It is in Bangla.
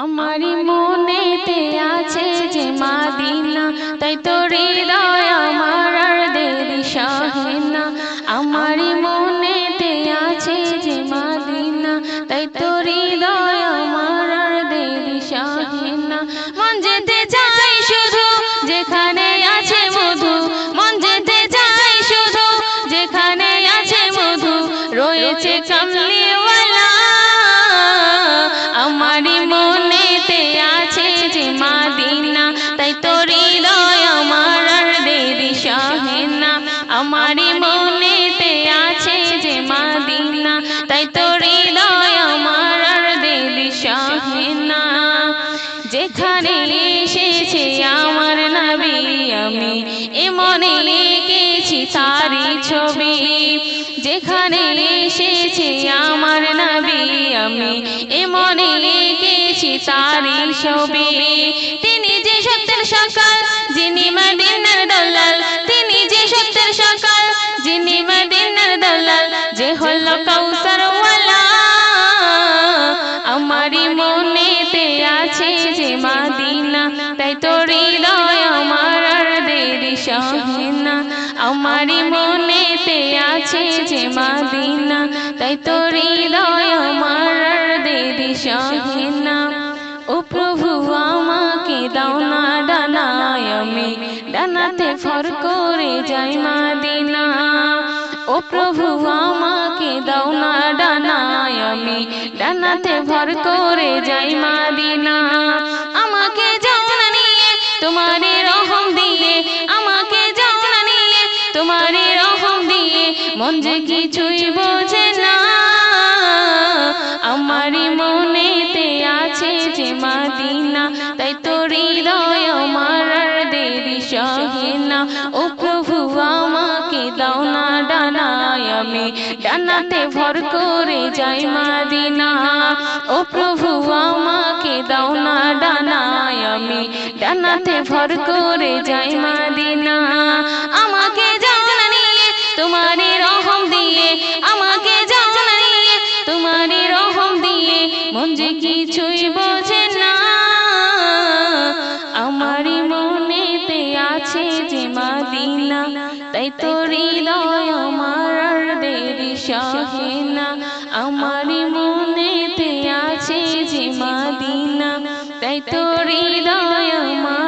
আমারই মনেতে আছে যে মাদিনা তাই তো হৃদয় আমার আর দেরি সহে না। আমারই মনেতে আছে যে মাদিনা তাই তো হৃদয় আমার আর দেরি সহে না। মন যেতে চাই শুধু যেখানে আছে মধু। মন যেতে চাই শুধু যেখানে আছে মধু। রয়েছে কামলিওয়ালা। আমারই মনেতে আমারই মনেতে আছে যে মাদিনা তাই তো হৃদয় আমার আর দেরি সহে যেখানে এসেছে আমার নবী আমি, এ মনে লিখেছি তারি ছবি। যেখানে এসেছে আমার নবী আমি, এ মনে লিখেছি তারি ছবি। তিনি যে সত্যের সকাল, যিনি মদিনার সকাল যিনি মদিনার দলাল, যে হলো ওয়ালা। আমারই মনেতে আছে যে মাদিনা, তাই তো হৃদয় আমার আর দেরি সহে না। আমারই মনেতে আছে যে তাই তো হৃদয় আমার আর দেরি সহেনা ও প্রভু, আমাকে দাও না ডানাতে ফর করে যাই মাদিনা। ও প্রভু, আমাকে দাও না ডানায় আমি। ডানাতে ভর করে যাই মাদিনা। আমাকে যাও নিয়ে তোমারে রহম দিয়ে, আমাকে যাও নিয়ে তোমারে রহম দিয়ে, মন যে কিছুই বোঝে না। আমারই মনেতে আছে যে মাদিনা, তাই তো ডানাতে ভর করে যাই মাদিনা। ও প্রভু, আমাকে দাও না ডানায় আমি। ডানাতে ভর করে যাই মাদিনা। আমাকে যাও তোমারে রহম দিয়ে, আমাকে যাও না তোমারে রহম দিয়ে। মন যে কিছুই বোঝে না। মনেতে আছে যে মাদিনা। তাই তো হৃদয় মদিনা তাই তোর হৃদয় মা